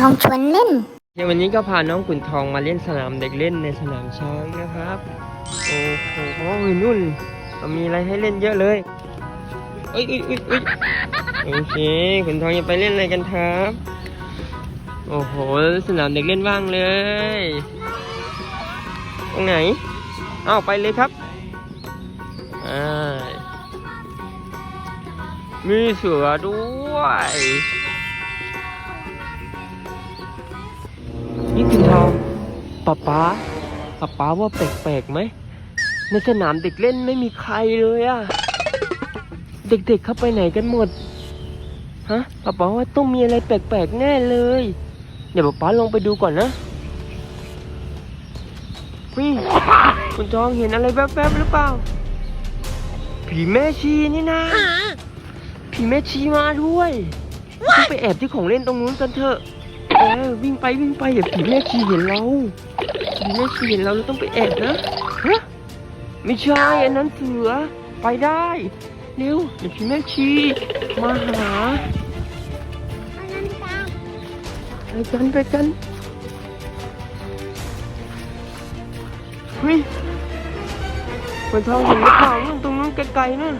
ทองชวนเล่นเดี๋ยววันนี้ก็พาน้องขุนทองมาเล่นสนามเด็กเล่นในสนามช้างนะครับ โอ้โหโอ้ยนุ่น มีอะไรให้เล่นเยอะเลยเอ้ยเอ้ยเอ้ยเอ้ยโอเคขุนทองจะไปเล่นอะไรกันครับ โอ้โห สนามเด็กเล่นว่างเลย ตรงไหนอ้าวไปเลยครับอ่ามีเสือด้วย นี่คุณทองป๊าป๊าป๊าป๊าว่าแปลกๆไหม ในสนามเด็กเล่นไม่มีใครเลยอะเด็กๆเข้าไปไหนกันหมด ฮะป๊าป๊าว่าต้องมีอะไรแปลกๆแน่เลย เดี๋ยวป๊าป๊าลองไปดูก่อนนะนี่คุณทองเห็นอะไรแวบๆหรือเปล่า ผีแม่ชีนี่นะ ผีแม่ชีมาด้วยต้องไปแอบที่ของเล่นตรงนู้นกันเถอะ เออวิ่งไปวิ่งไปเดี๋ยวผีแม่ชีเห็นเราผีแม่ชีเห็นเราเราต้องไปแอบนะฮะไม่ใช่อันนั้นเสือไปได้เร็วเดี๋ยวผีแม่ชีมาหาไปกันไปกันเฮ้ยคนทองเห็นหรือเปล่านู่นตรงนู้นไกลๆนู่น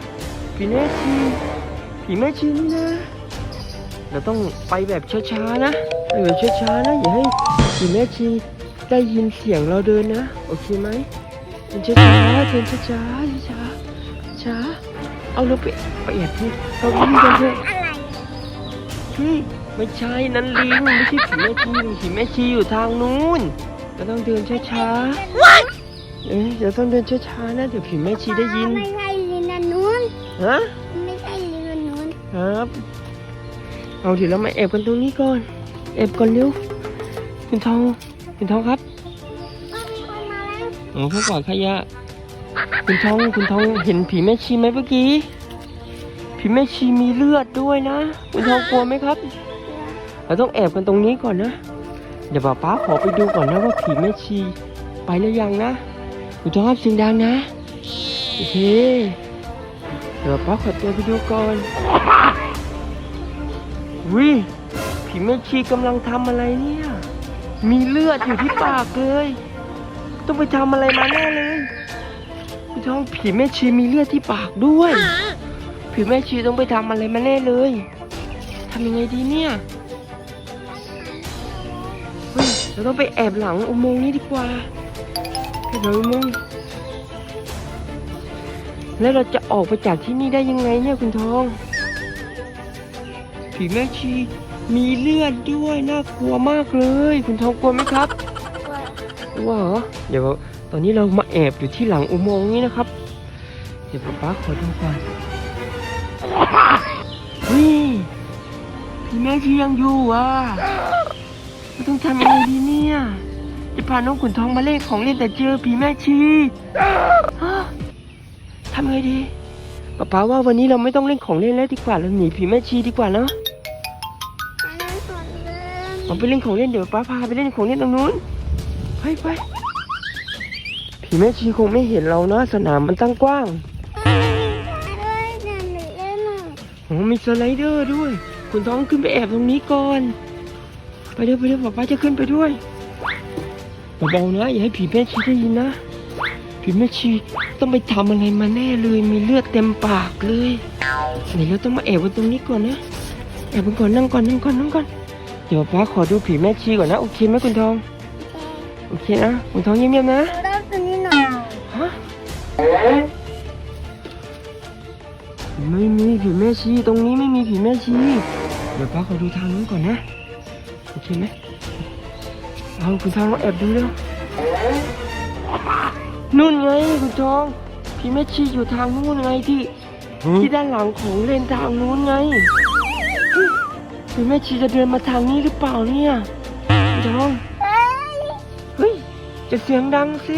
ผีแม่ชีผีแม่ชีนี่นะ เราต้องไปแบบช้าๆนะไปแบบช้าๆนะอย่าให้ผีแม่ชีได้ยินเสียงเราเดินนะ โอเคไหมเดินช้าๆเดินช้าๆช้าๆช้าเอาเราไปไปแอบที่เราวิ่งกันเถอะเฮ้ยไม่ใช่นั่นลิงไม่ใช่ผีแม่ชีผีแม่ชีอยู่ทางนู้นเราต้องเดินช้าๆเอ๊ะเดี๋ยวต้องเดินช้าๆนะเดี๋ยวผีแม่ชีได้ยินไม่ใช่ลินอันนู้นฮะไม่ใช่ลินอันนู้นครับ เอาเดี๋ยวเรามาแอบกันตรงนี้ก่อนแอบก่อนเร็วคุณทองคุณทองครับอ้าวมีคนมาแล้วโอ้ผู้กวาดขยะคุณทองคุณทองเห็นผีแม่ชีไหมเมื่อกี้ ผีแม่ชีมีเลือดด้วยนะ คุณทองกลัวไหมครับ เราต้องแอบกันตรงนี้ก่อนนะ เดี๋ยวป้าป๊าขอไปดูก่อนนะว่าผีแม่ชีไปแล้วยังนะ คุณทองครับเสียงดังนะโอเคเดี๋ยวป้าขอตัวไปดูก่อน วิผีแม่ชีกำลังทำอะไรเนี่ย มีเลือดอยู่ที่ปากเลย ต้องไปทำอะไรมาแน่เลยพี่ท้องผีแม่ชีมีเลือดที่ปากด้วย ผีแม่ชีต้องไปทำอะไรมาแน่เลยทำยังไงดีเนี่ยเฮ้ยเราต้องไปแอบหลังอุโมงค์นี้ดีกว่าแอบหลังอุโมงค์แล้วเราจะออกไปจากที่นี่ได้ยังไงเนี่ยคุณทอง ผีแม่ชีมีเลือดด้วยน่ากลัวมากเลย คุณทองกลัวไหมครับกลัวเหรอเดี๋ยวตอนนี้เรามาแอบอยู่ที่หลังอุโมงค์นี้นะครับ เดี๋ยวป๊าป๊าขอดูก่อนวิผีแม่ชียังอยู่อะเราต้องทำยังไงดีเนี่ยจะพาน้องขุนทองมาเล่นของเล่นแต่เจอผีแม่ชีฮะทำไงดีป๊าป๊าว่าวันนี้เราไม่ต้องเล่นของเล่นแล้วดีกว่าเราหนีผีแม่ชีดีกว่าเนาะ ผมไปเล่นของเล่นเดี๋ยวป้าพาไปเล่นของเล่นตรงนู้นไปไปผีแม่ชีคงไม่เห็นเราเนอะสนามมันตั้งกว้างเอ้ยนั่นหนูเล่นหน่อยโอ้มีสไลเดอร์ด้วย คุณท้องขึ้นไปแอบตรงนี้ก่อน ไปเร็วไปเร็วป้าป้าจะขึ้นไปด้วยเบาๆนะอย่าให้ผีแม่ชีได้ยินนะผีแม่ชีต้องไปทำอะไรมาแน่เลย มีเลือดเต็มปากเลยเดี๋ยวเราต้องมาแอบกันตรงนี้ก่อนนะแอบกันก่อนนั่งก่อนนั่งก่อนนั่งก่อน เดี๋ยวป้าขอดูผีแม่ชีก่อนนะโอเคไหมคุณทอง โอเคนะคุณทองเงียบๆนะเราเล่นตัวนี้หน่อยฮะไม่มีผีแม่ชีตรงนี้ไม่มีผีแม่ชี เดี๋ยวป้าขอดูทางนู้นก่อนนะโอเคไหมเอาคุณทองลองแอบดูเร็วนู่นไงคุณทองผีแม่ชีอยู่ทางนู้นไงที่ที่ด้านหลังของเลนทางนู้นไงเฮ้ย ผีแม่ชีจะเดินมาทางนี้หรือเปล่าเนี่ยคุณทองเอ้ยเฮ้ย จะเสียงดังสิ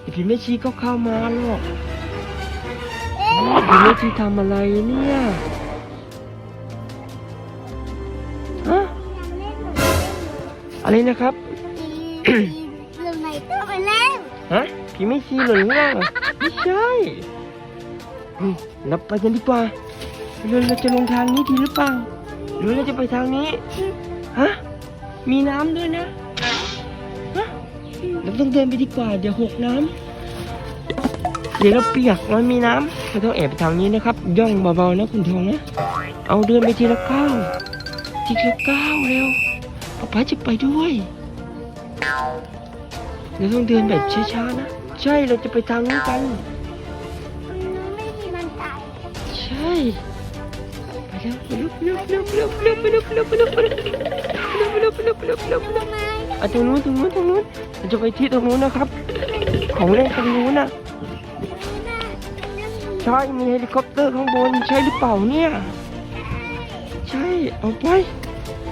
ไอ้ผีแม่ชีก็เข้ามาหรอกผีแม่ชีทำอะไรเนี่ย ฮะยังเล่นหนูอะไรนะครับเล่นหนูไหนก็ไปเล่นฮะผีแม่ชีหรือไงไม่ใช่เฮ้ยเราไปกันดีกว่าเราเราจะลงทางนี้ดีหรือเปล่า หรือเราจะไปทางนี้ฮะมีน้ำด้วยนะฮะเราต้องเดินไปดีกว่า เดี๋ยวหกน้ำเดี๋ยวเราเปียกเรามีน้ำเราต้องแอบไปทางนี้นะครับ ย่องเบาๆนะคุณทองนะ เอาเดินไปทีละก้าวทีละก้าวเร็วป๊าป๊าจะไปด้วยเราต้องเดินแบบช้าๆนะ ใช่เราจะไปทางนู้นกันมันไม่มีมันตายใช่ไปเร็วไปเร็วไปเร็วไปเร็วไปเร็วไปเร็วไปเร็วไปเร็วไปเร็วไปเร็วไปเร็วไปเร็วไปเร็วไปเร็วไปเร็วไปเร็วไปเร็วทำไมอะตรงนู้นตรงนู้นตรงนู้นเราจะไปที่ตรงนู้นนะครับ ของเล่นตรงนู้นน่ะใช่มีเฮลิคอปเตอร์ข้างบนใช่หรือเปล่าเนี่ยใช่เอาไป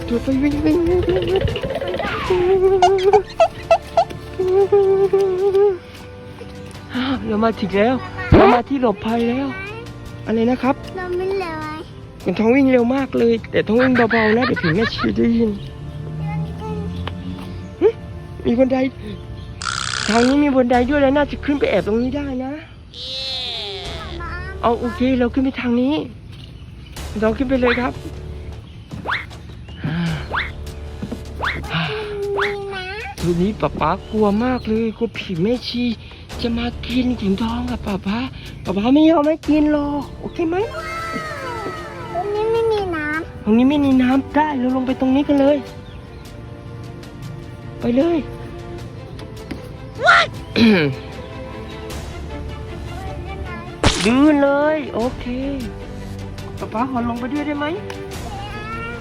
ตัวไปวิ่งวิ่งวิ่งวิ่งวิ่งอ่าเรามาถึงแล้วเรามาที่หลบภัยแล้วอะไรนะครับเราไม่เล ยมันต้องวิ่งเร็วมากเลย แต่ต้องวิ่งเบาๆนะเดี๋ยวผีแม่ชีได้ยินหึมีบันไดทางนี้มีบันไดด้วยแล้วน่าจะขึ้นไปแอบตรงนี้ได้นะ เอาโอเคเราขึ้นไปทางนี้ เราขึ้นไปเลยครับมีนะทีนี้ป๊าป๊ากลัวมากเลยกลัวผีแม่ชี จะมากินขุนทองกับป๊าป๊าป๊าป๊าไม่ยอมให้กินหรอกโอเคไหมตรงนี้ไม่มีน้ ตรงนี้ไม่มีน้ำได้เราลงไปตรงนี้กันเลย ไปเลยำดื้นเลย โอเคป๊าป๊าขอลงไปด้วยได้ไหม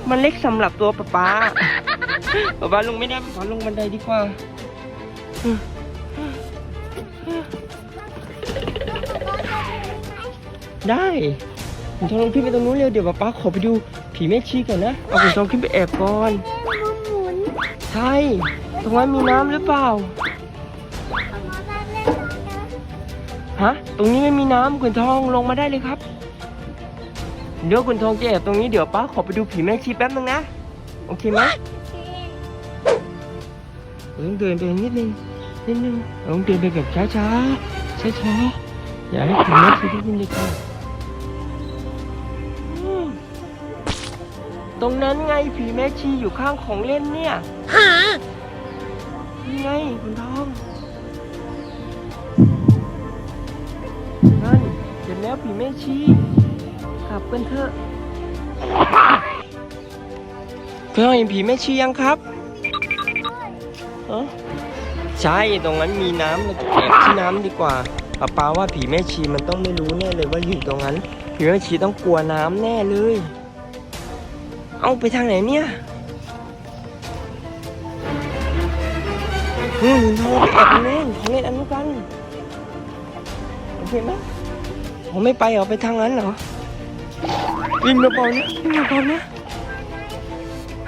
มันเล็กสำหรับตัวป๊าป๊าป๊าป๊าลงไม่ได้ป๊าป๊าลงบันไดดีกว่าได้คุณทองลงขึ้นไปตรงนู้นเร็วเดี๋ยวป๊าป๊าขอไปดู ผีแม่ชีก่อนนะ เอาคุณทองขึ้นไปแอบก่อนหมุนหมุนใช่ ตรงนั้นมีน้ำหรือเปล่า เอามาได้เล่นนะฮะ ตรงนี้ไม่มีน้ำคุณทองลงมาได้เลยครับ เดี๋ยวคุณทองจะแอบตรงนี้เดี๋ยวป้าขอไปดูผีแม่ชีแป๊บนึงนะ โอเคไหมเราต้องเดินไปนิดนึง นิดนึงเราต้องเดินไปแบบช้าช้าช้าช้าๆอย่าให้ผีแม่ชีได้ยินเลยค่ะอื ตรงนั้นไงผีแม่ชีอยู่ข้างของเล่นเนี่ยนี่ไงคุณทองนั่นเห็นแล้วผีแม่ชีกลับกันเถอะเคยเห็นผีแม่ชียังครับเอ้อใช่ตรงนั้นมีน้ำเราจะแอบที่น้ำดีกว่าป้าป้าว่าผีแม่ชีมันต้องไม่รู้แน่เลยว่าอยู่ตรงนั้นผีแม่ชีต้องกลัวน้ำแน่เลย เอาไปทางไหนเนี่ยอืมทองไปแอบตรงนู้นของเล่นอันนู้นกันโอเคไหมผมไม่ไปเหรอไปทางนั้นเหรอวิ่งเบาๆนะวิ่งเบาๆนะ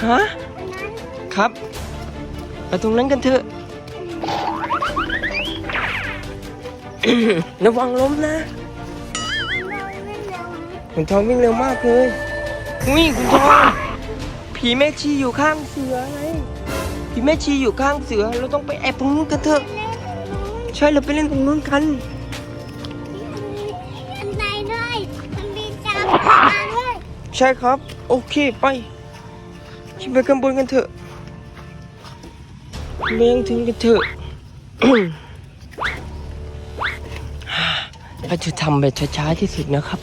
ฮะครับไปตรงนั้นกันเถอะระวังล้มนะเราเล่นเร็วนะคุณทองวิ่งเร็วมากเลยอุ้ยคุณทอง ผีแม่ชีอยู่ข้างเสือไงผีแม่ชีอยู่ข้างเสือ เราต้องไปแอบตรงนู้นกันเถอะเล่นตรงนู้นใช่เราไปเล่นตรงนู้นกัน อันใดด้วยมันมีจามมาด้วยใช่ครับ โอเคไปขึ้นไปข้างบนกันเถอะเลี้ยงถึงกันเถอะเราจะทำแบบช้าๆที่สุดนะครับ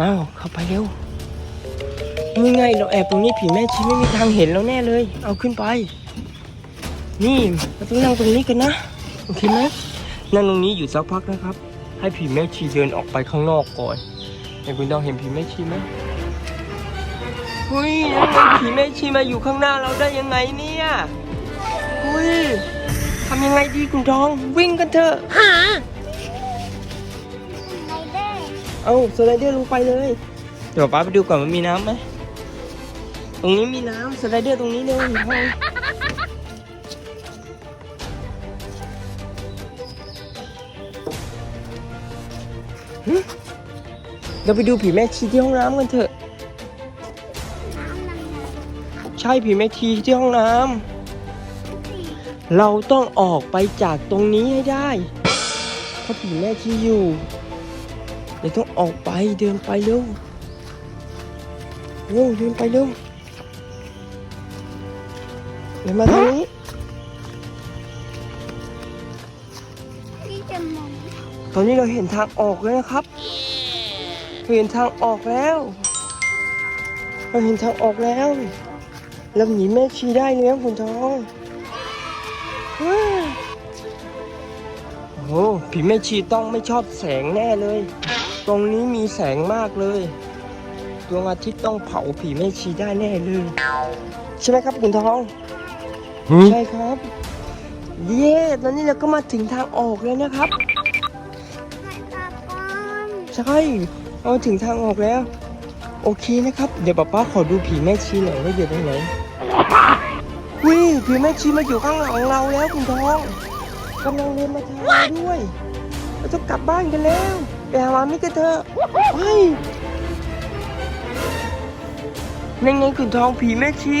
อ้าว เข้าไปเร็ว นี่ไงเราแอบตรงนี้ผีแม่ชีไม่มีทางเห็นเราแน่เลย เอาขึ้นไป นี่เราต้องนั่งตรงนี้กันนะโอเคไหมนั่งตรงนี้อยู่สักพักนะครับ ให้ผีแม่ชีเดินออกไปข้างนอกก่อนเห็นคุณดองเห็นผีแม่ชีไหมเฮ้ยแล้วไงผีแม่ชีมาอยู่ข้างหน้าเราได้ยังไงเนี่ยเฮ้ยทำยังไงดีคุณทอง วิ่งกันเถอะไรเดอร์เอาสไลเดอร์ลงไปเลย เดี๋ยวป้าไปดูก่อนว่ามีน้ำไหม ตรงนี้มีน้ำสไลเดอร์ตรงนี้เลยคุณทองหึเราไปดูผีแม่ชีที่ห้องน้ำกันเถอะ ใช่ผีแม่ชีที่ห้องน้ำเราต้องออกไปจากตรงนี้ให้ได้ เพราะผีแม่ชีอยู่เดี๋ยวต้องออกไปเดินไปเร็วเร็วเดินไปเร็ว เดี๋ยวมาทางนี้พี่จะมองตอนนี้เราเห็นทางออกแล้วนะครับเราเห็นทางออกแล้ว เราเห็นทางออกแล้วเราหนีแม่ชีได้แล้วคุณทองว้าวโอ้โหผีแม่ชีต้องไม่ชอบแสงแน่เลย ตรงนี้มีแสงมากเลยดวงอาทิตย์ต้องเผาผีแม่ชีได้แน่เลย ใช่ไหมครับคุณทอง ใช่ครับ เย้ตอนนี้เราก็มาถึงทางออกแล้วนะครับไม่ตาปอนใช่เราถึงทางออกแล้ว โอเคนะครับ เดี๋ยวป๊าป้าขอดูผีแม่ชีหน่อยว่าอยู่ตรงไหนวิผีแม่ชีมาอยู่ข้างหลังเราแล้วคุณทองกำลังเดินมาทางเราด้วยเราต้องกลับบ้านกันแล้วไปหามามิกันเถอะไปนั่นไงคุณทองผีแม่ชี